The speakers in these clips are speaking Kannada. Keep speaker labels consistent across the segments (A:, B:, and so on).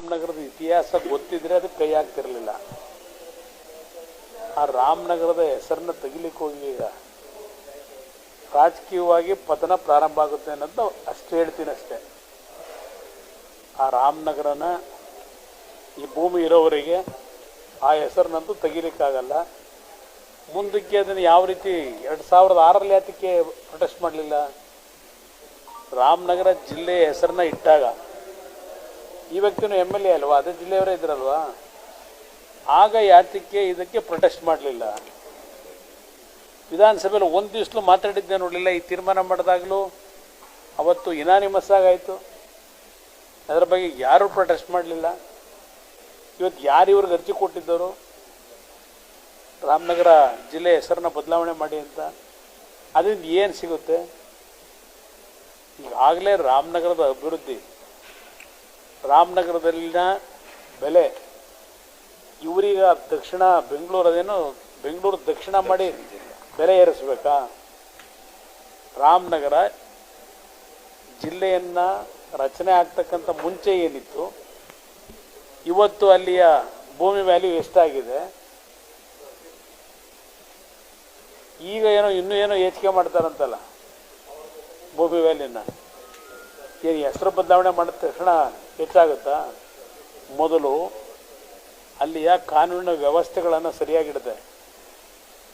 A: ರಾಮನಗರದ ಇತಿಹಾಸ ಗೊತ್ತಿದ್ರೆ ಅದು ಕೈ ಆಗ್ತಿರಲಿಲ್ಲ. ಆ ರಾಮನಗರದ ಹೆಸರನ್ನ ತೆಗಿಲಿಕ್ಕೆ ಹೋಗಿ ಈಗ. ರಾಜಕೀಯವಾಗಿ ಪತನ ಪ್ರಾರಂಭ ಆಗುತ್ತೆ ಅನ್ನೋದು ಅಷ್ಟೇ ಹೇಳ್ತೀನಿ ಅಷ್ಟೇ. ಆ ರಾಮನಗರನ ಈ ಭೂಮಿ ಇರೋವರಿಗೆ ಆ ಹೆಸರನ್ನಂತೂ ತೆಗಿಲಿಕ್ಕಾಗಲ್ಲ. ಮುಂದಕ್ಕೆ ಅದನ್ನು ಯಾವ ರೀತಿ ಎರಡು ಸಾವಿರದ ಆರರಲ್ಲಿ ಅದಕ್ಕೆ ಪ್ರೊಟೆಸ್ಟ್ ಮಾಡಲಿಲ್ಲ. ರಾಮನಗರ ಜಿಲ್ಲೆಯ ಹೆಸರನ್ನ ಇಟ್ಟಾಗ ಈ ವ್ಯಕ್ತಿನೂ ಎಂ ಎಲ್ ಎ ಅಲ್ವಾ? ಅದೇ ಜಿಲ್ಲೆಯವರೇ ಇದ್ರಲ್ವಾ? ಆಗ ಯಾತಕ್ಕೆ ಇದಕ್ಕೆ ಪ್ರೊಟೆಸ್ಟ್ ಮಾಡಲಿಲ್ಲ. ವಿಧಾನಸಭೆಯಲ್ಲಿ ಒಂದು ದಿವಸಲು ಮಾತಾಡಿದ್ದೆ ನೋಡಲಿಲ್ಲ. ಈ ತೀರ್ಮಾನ ಮಾಡಿದಾಗಲೂ ಅವತ್ತು ಇನಾನಿಮಸ್ ಆಗಾಯಿತು. ಅದರ ಬಗ್ಗೆ ಯಾರೂ ಪ್ರೊಟೆಸ್ಟ್ ಮಾಡಲಿಲ್ಲ. ಇವತ್ತು ಯಾರು ಇವ್ರಿಗೆ ಅರ್ಜಿ ಕೊಟ್ಟಿದ್ದರು ರಾಮನಗರ ಜಿಲ್ಲೆ ಹೆಸರನ್ನ ಬದಲಾವಣೆ ಮಾಡಿ ಅಂತ. ಅದರಿಂದ ಏನು ಸಿಗುತ್ತೆ? ಈಗಾಗಲೇ ರಾಮನಗರದ ಅಭಿವೃದ್ಧಿ ರಾಮನಗರದಲ್ಲಿನ ಬೆಲೆ. ಇವರೀಗ ದಕ್ಷಿಣ ಬೆಂಗಳೂರು ಅದೇನು? ಬೆಂಗಳೂರು ದಕ್ಷಿಣ ಮಾಡಿ ಬೆಲೆ ಏರಿಸ್ಬೇಕಾ? ರಾಮನಗರ ಜಿಲ್ಲೆಯನ್ನು ರಚನೆ ಆಗ್ತಕ್ಕಂಥ ಮುಂಚೆ ಏನಿತ್ತು, ಇವತ್ತು ಅಲ್ಲಿಯ ಭೂಮಿ ವ್ಯಾಲ್ಯೂ ಎಷ್ಟಾಗಿದೆ? ಈಗ ಏನೋ ಇನ್ನೂ ಏನೋ ಹೆಚ್ಚಿಗೆ ಮಾಡ್ತಾರಂತಲ್ಲ ಭೂಮಿ ವ್ಯಾಲ್ಯೂನ ಏನು ಹೆಸರು ಬದಲಾವಣೆ ಮಾಡಿದ ತಕ್ಷಣ ಹೆಚ್ಚಾಗುತ್ತಾ? ಮೊದಲು ಅಲ್ಲಿಯ ಕಾನೂನಿನ ವ್ಯವಸ್ಥೆಗಳನ್ನು ಸರಿಯಾಗಿಡದೆ.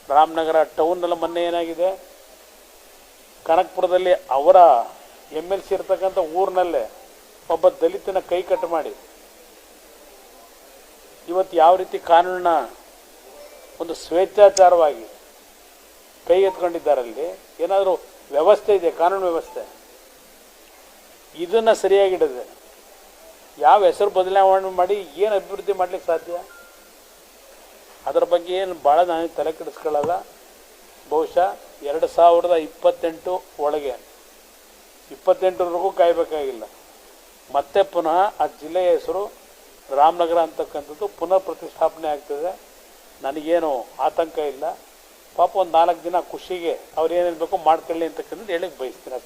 A: ರಾಮನಗರ ಟೌನಲ್ಲಿ ಮೊನ್ನೆ ಏನಾಗಿದೆ? ಕನಕ್ಪುರದಲ್ಲಿ ಅವರ ಎಂ ಎಲ್ ಸಿ ಇರ್ತಕ್ಕಂಥ ಊರಿನಲ್ಲೇ ಒಬ್ಬ ದಲಿತನ ಕೈ ಕಟ್ಟು ಮಾಡಿ. ಇವತ್ತು ಯಾವ ರೀತಿ ಕಾನೂನಿನ ಒಂದು ಸ್ವೇಚ್ಛಾಚಾರವಾಗಿ ಕೈ ಎತ್ಕೊಂಡಿದ್ದಾರಲ್ಲಿ, ಏನಾದರೂ ವ್ಯವಸ್ಥೆ ಇದೆ ಕಾನೂನು ವ್ಯವಸ್ಥೆ. ಇದನ್ನು ಸರಿಯಾಗಿಡದೆ ಯಾವ ಹೆಸರು ಬದಲಾವಣೆ ಮಾಡಿ ಏನು ಅಭಿವೃದ್ಧಿ ಮಾಡ್ಲಿಕ್ಕೆ ಸಾಧ್ಯ? ಅದರ ಬಗ್ಗೆ ಏನು ಭಾಳ ನಾನು ತಲೆ ಕೆಡಿಸ್ಕೊಳ್ಳಲ್ಲ. ಬಹುಶಃ ಎರಡು ಸಾವಿರದ ಇಪ್ಪತ್ತೆಂಟು ಒಳಗೆ, ಇಪ್ಪತ್ತೆಂಟರವರೆಗೂ ಕಾಯಬೇಕಾಗಿಲ್ಲ. ಮತ್ತೆ ಪುನಃ ಆ ಜಿಲ್ಲೆಯ ಹೆಸರು ರಾಮನಗರ ಅಂತಕ್ಕಂಥದ್ದು ಪುನಃ ಪ್ರತಿಷ್ಠಾಪನೆ ಆಗ್ತದೆ. ನನಗೇನು ಆತಂಕ ಇಲ್ಲ. ಪಾಪ ಒಂದು ನಾಲ್ಕು ದಿನ ಖುಷಿಗೆ ಅವ್ರು ಏನೇನು ಬೇಕೋ ಮಾಡ್ಕೊಳ್ಳಿ ಅಂತಕ್ಕಂಥದ್ದು ಹೇಳಕ್ಕೆ ಬಯಸ್ತೀನಿ.